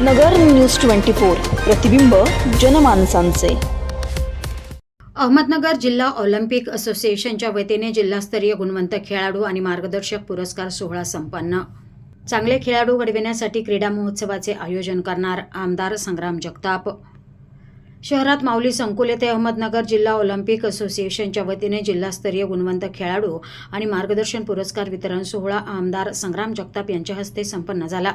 नगर news twenty four प्रतिबिंब जनमानसांचे. अहमदनगर जिल्हा Olympic असोसिएशनच्या वतीने जिल्हास्तरीय गुणवंत खेळाडू आणि मार्गदर्शक पुरस्कार सोहळा संपन्न. चांगले खेळाडू घडविण्यासाठी क्रीडा महोत्सवाचे आयोजन करणार आमदार संग्राम जगताप. शहरात माऊली संकुल येथे अहमदनगर जिल्हा ऑलिम्पिक असोसिएशनच्या वतीने जिल्हास्तरीय गुणवंत खेळाडू आणि मार्गदर्शन पुरस्कार वितरण सोहळा आमदार संग्राम जगताप यांच्या हस्ते संपन्न झाला.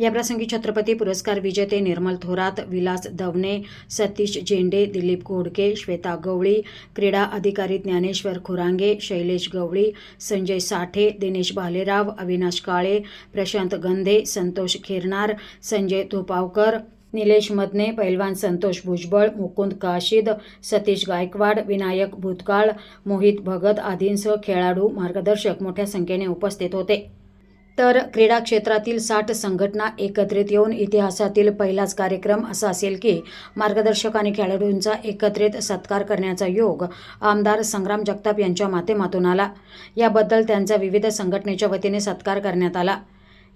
याप्रसंगी छत्रपती पुरस्कार विजेते निर्मल थोरात विलास दवणे सतीश झेंडे दिलीप घोडके श्वेता गवळी क्रीडा अधिकारी ज्ञानेश्वर खुरांगे शैलेश गवळी संजय साठे दिनेश भालेराव अविनाश काळे प्रशांत गंधे संतोष खिरनार संजय धोपावकर निलेश मदने पैलवान संतोष भुजबळ मुकुंद काशीद सतीश गायकवाड विनायक भूतकाळ मोहित भगत आदींसह खेळाडू मार्गदर्शक मोठ्या संख्येने उपस्थित होते. तर क्रीडा क्षेत्रातील साठ संघटना एकत्रित येऊन इतिहासातील पहिलाच कार्यक्रम असा असेल की मार्गदर्शक आणि खेळाडूंचा एकत्रित सत्कार करण्याचा योग आमदार संग्राम जगताप यांच्या माध्यमातून आला. याबद्दल त्यांचा विविध संघटनेच्या वतीने सत्कार करण्यात आला.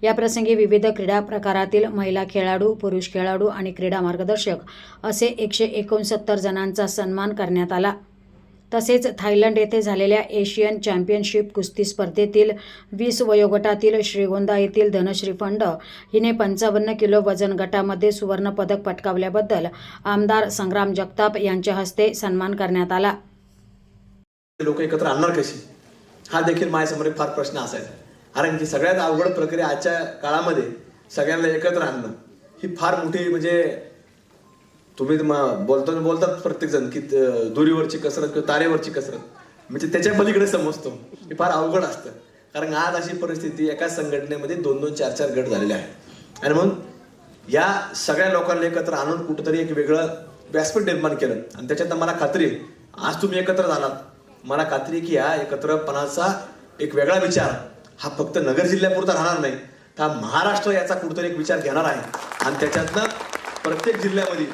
याप्रसंगी विविध क्रीडा प्रकारातील महिला खेळाडू पुरुष खेळाडू आणि क्रीडा मार्गदर्शक असे एकशे एकोणसत्तर जणांचा सन्मान करण्यात आला. तसेच थायलंड येथे झालेल्या एशियन चॅम्पियनशिप कुस्ती स्पर्धेतील वीस वयोगटातील श्रीगोंदा येथील धनश्री फंड हिने पंचावन्न किलो वजन गटामध्ये सुवर्णपदक पटकावल्याबद्दल आमदार संग्राम जगताप यांच्या हस्ते सन्मान करण्यात आला. लोक एकत्र आणणार कशी? हा देखील माझ्यासमोर एक फार प्रश्न असायचा. कारण की सगळ्यात अवघड प्रक्रिया आजच्या काळामध्ये सगळ्यांना एकत्र आणणं ही फार मोठी म्हणजे तुम्ही म- बोलतो बोलतात प्रत्येक जण की अं, दोरीवरची कसरत किंवा तारेवरची कसरत. म्हणजे त्याच्या पलीकडे समजतो. हे फार अवघड असतं. कारण आज अशी परिस्थिती एका संघटनेमध्ये दोन दोन चार चार गट झालेले आहेत. आणि म्हणून या सगळ्या लोकांना एकत्र आणून कुठंतरी एक वेगळं व्यासपीठ निर्माण केलं. आणि त्याच्यात मला खात्री आहे आज तुम्ही एकत्र झालात. मला खात्री आहे की या एकत्रपणाचा एक वेगळा विचार हा फक्त नगर जिल्ह्यापुरता राहणार नाही तर हा महाराष्ट्र याचा कुठंतरी एक विचार घेणार आहे. आणि त्याच्यातनं प्रत्येक जिल्ह्यामध्ये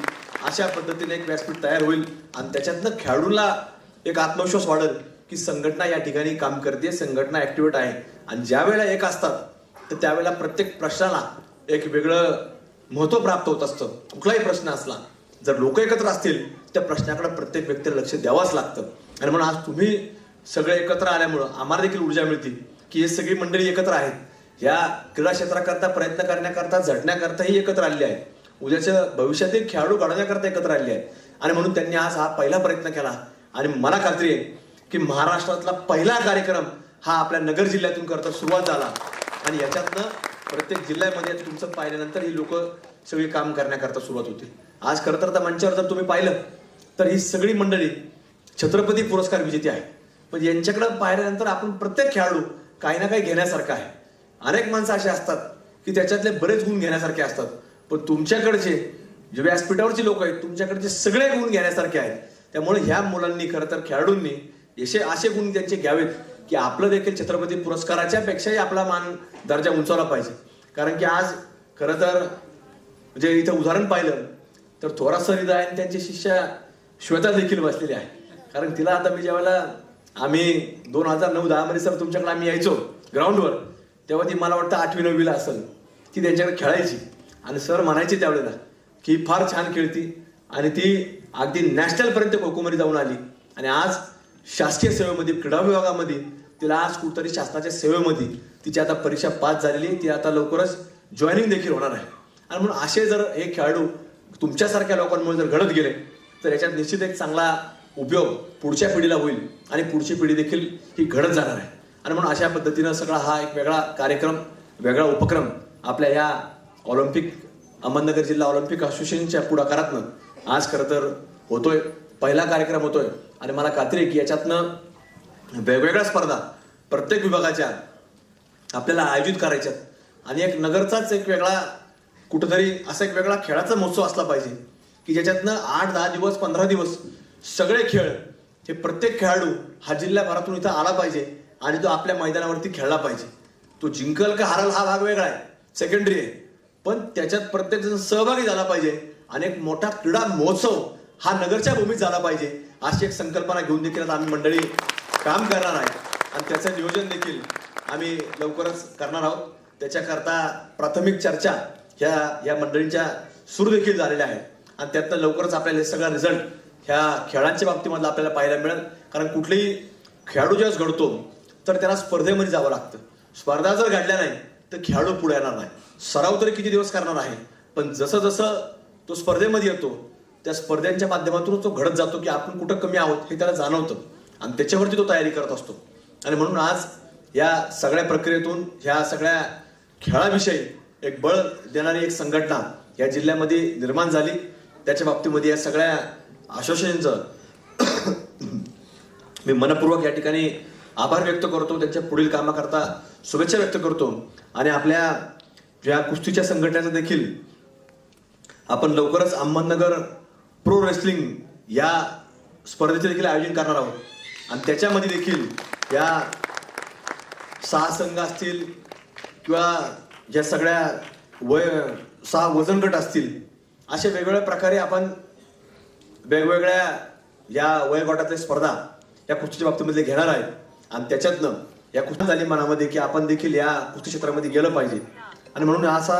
अशा पद्धतीने एक व्यासपीठ तयार होईल आणि त्याच्यातनं खेळाडूला एक आत्मविश्वास वाढेल की संघटना या ठिकाणी काम करते संघटना ऍक्टिव्हेट आहे. आणि ज्या वेळेला एक असतात तर त्यावेळेला प्रत्येक प्रश्नाला एक वेगळं महत्त्व प्राप्त होत असतं. कुठलाही प्रश्न असला जर लोक एकत्र असतील त्या प्रश्नाकडे प्रत्येक व्यक्तीला लक्ष द्यावाच लागतं. आणि म्हणून आज तुम्ही सगळे एकत्र आल्यामुळं आम्हाला देखील ऊर्जा मिळते की हे सगळी मंडळी एकत्र आहेत. या क्रीडा क्षेत्राकरता प्रयत्न करण्याकरता झटण्याकरताही एकत्र आलेली आहेत. उद्याच्या भविष्यातील खेळाडू घडवण्याकरता एकत्र आलेली आहे आणि म्हणून त्यांनी आज हा पहिला प्रयत्न केला. आणि मला खात्री आहे की महाराष्ट्रातला पहिला कार्यक्रम हा आपल्या नगर जिल्ह्यातून करता सुरुवात झाला. आणि याच्यातनं प्रत्येक जिल्ह्यामध्ये तुमचं पाहिल्यानंतर ही लोक सगळी काम करण्याकरता सुरुवात होतील. आज खरं तर त्या मंचावर जर तुम्ही पाहिलं तर ही सगळी मंडळी छत्रपती पुरस्कार विजेते आहे पण म्हणजे यांच्याकडे पाहिल्यानंतर आपण प्रत्येक खेळाडू काही ना काही घेण्यासारखं आहे. अनेक माणसं असे असतात की त्याच्यातले बरेच गुण घेण्यासारखे असतात. पण तुमच्याकडचे जे व्यासपीठावरचे लोक आहेत तुमच्याकडचे सगळे गुण घेण्यासारखे आहेत. त्यामुळे ह्या मुलांनी खरं तर खेळाडूंनी असे असे गुण त्यांचे घ्यावेत की आपलं देखील छत्रपती पुरस्काराच्या पेक्षाही आपला मान दर्जा उंचावला पाहिजे. कारण की आज खरं तर म्हणजे इथं उदाहरण पाहिलं तर थोरा सर इथं आहे आणि त्यांची शिष्या श्वेता देखील बसलेली आहे कारण तिला आता मी ज्यावेळेला आम्ही दोन हजार नऊ दहा मध्ये सर तुमच्याकडे आम्ही यायचो ग्राउंडवर तेव्हा ती मला वाटतं आठवी नववीला असेल. ती त्यांच्याकडे खेळायची. आणि सर म्हणायची त्यावेळेला की फार छान खेळती. आणि ती अगदी नॅशनलपर्यंत कोकोमध्ये खोखोमध्ये जाऊन आली. आणि आज शासकीय सेवेमध्ये क्रीडा विभागामध्ये तिला आज कुठतरी शासनाच्या सेवेमध्ये तिची आता परीक्षा पास झालेली ती आता लवकरच जॉईनिंग देखील होणार आहे. आणि म्हणून असे जर हे खेळाडू तुमच्यासारख्या लोकांमुळे जर घडत गेले तर याच्यात निश्चित एक चांगला उपयोग पुढच्या पिढीला होईल आणि पुढची पिढी देखील ही घडत जाणार आहे. आणि म्हणून अशा पद्धतीनं सगळा हा एक वेगळा कार्यक्रम वेगळा उपक्रम आपल्या या ऑलिम्पिक अहमदनगर जिल्हा ऑलिम्पिक असोसिएशनच्या पुढाकारातनं आज खरं तर होतोय. पहिला कार्यक्रम होतोय. आणि मला खात्री आहे की याच्यातनं वेगवेगळ्या स्पर्धा प्रत्येक विभागाच्या आपल्याला आयोजित करायच्यात. आणि एक नगरचाच एक वेगळा कुठंतरी असा एक वेगळा खेळाचा महोत्सव असला पाहिजे की ज्याच्यातनं आठ दहा दिवस पंधरा दिवस सगळे खेळ हे प्रत्येक खेळाडू हा जिल्ह्याभरातून इथं आला पाहिजे आणि तो आपल्या मैदानावरती खेळला पाहिजे. तो जिंकल का हारल हा भाग वेगळा आहे. सेकंडरी आहे. पण त्याच्यात प्रत्येक जण सहभागी झाला पाहिजे. आणि एक मोठा क्रीडा महोत्सव हा नगरच्या भूमीत झाला पाहिजे. अशी एक संकल्पना घेऊन देखील आता आम्ही मंडळी काम करणार आहे. आणि त्याचं नियोजन देखील आम्ही लवकरच करणार आहोत. त्याच्याकरता प्राथमिक चर्चा ह्या या मंडळींच्या सुरू देखील झालेल्या आहेत. आणि त्यातनं लवकरच आपल्याला हे सगळा रिझल्ट ह्या खेळांच्या बाबतीमधला आपल्याला पाहायला मिळेल. कारण कुठलेही खेळाडू ज्यावेळेस घडतो तर त्याला स्पर्धेमध्ये जावं लागतं. स्पर्धा जर घडल्या नाही तर खेळाडू पुढे येणार नाही. सराव तरी किती दिवस करणार आहे? पण जसं जसं तो स्पर्धेमध्ये येतो त्या स्पर्धांच्या माध्यमातून तो घडत जातो की आपण कुठं कमी आहोत हे त्याला जाणवतं. आणि त्याच्यावरती तो तयारी करत असतो. आणि म्हणून आज या सगळ्या प्रक्रियेतून ह्या सगळ्या खेळाविषयी एक बळ देणारी एक संघटना या जिल्ह्यामध्ये निर्माण झाली. त्याच्या बाबतीमध्ये या सगळ्या आश्वासनांचं मी मनपूर्वक या ठिकाणी आभार व्यक्त करतो. त्यांच्या पुढील कामाकरता शुभेच्छा व्यक्त करतो. आणि आपल्या ज्या कुस्तीच्या संघटनेचं देखील आपण लवकरच अहमदनगर प्रो रेसलिंग या स्पर्धेचे देखील आयोजन करणार आहोत. आणि त्याच्यामध्ये देखील या सहा संघ असतील किंवा ज्या सगळ्या वय सहा वजन गट असतील अशा वेगवेगळ्या प्रकारे आपण वेगवेगळ्या या वयोगटातल्या स्पर्धा या कुस्तीच्या बाबतीमध्ये घेणार आहे आणि त्याच्यातनं या कुस्ती झाली मनामध्ये की आपण देखील या कुस्ती क्षेत्रामध्ये गेलं पाहिजे. आणि म्हणून असा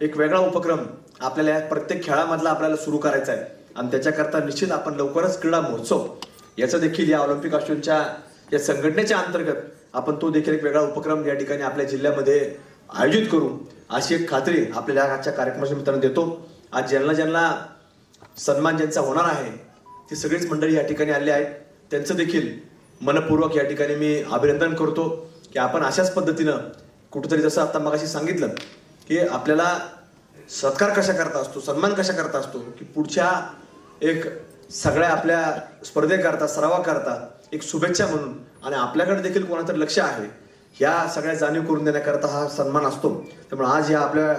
एक वेगळा उपक्रम आपल्याला या प्रत्येक खेळामधला आपल्याला सुरू करायचा आहे. आणि त्याच्याकरता निश्चित आपण लवकरच क्रीडा महोत्सव याचं देखील या ऑलिम्पिक अश्विनच्या या संघटनेच्या अंतर्गत आपण तो देखील एक वेगळा उपक्रम या ठिकाणी आपल्या जिल्ह्यामध्ये आयोजित करू. अशी एक खात्री आपल्याला आजच्या कार्यक्रमाच्या मित्रांनो देतो. आज ज्यांना ज्यांना सन्मान ज्यांचा होणार आहे ती सगळीच मंडळी या ठिकाणी आली आहेत. त्यांचं देखील मनपूर्वक या ठिकाणी मी अभिनंदन करतो की आपण अशाच पद्धतीनं कुठंतरी जसं आता मगाशी सांगितलं की आपल्याला सत्कार कशा करता असतो सन्मान कशा करता असतो की पुढच्या एक सगळ्या आपल्या स्पर्धेकरता सरावाकरता एक शुभेच्छा म्हणून आणि आपल्याकडे देखील कोणाचं लक्ष आहे ह्या सगळ्या जाणीव करून देण्याकरता हा सन्मान असतो. त्यामुळे आज या आपल्या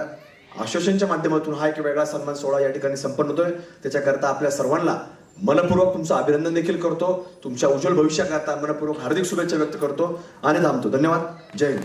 आश्वासनच्या माध्यमातून हा एक वेगळा सन्मान सोहळा या ठिकाणी संपन्न होतोय. त्याच्याकरता आपल्या सर्वांना मनपूर्वक तुमचं अभिनंदन देखील करतो. तुमच्या उज्ज्वल भविष्याकरता मनपूर्वक हार्दिक शुभेच्छा व्यक्त करतो. आणि थांबतो. धन्यवाद. जय हिंद.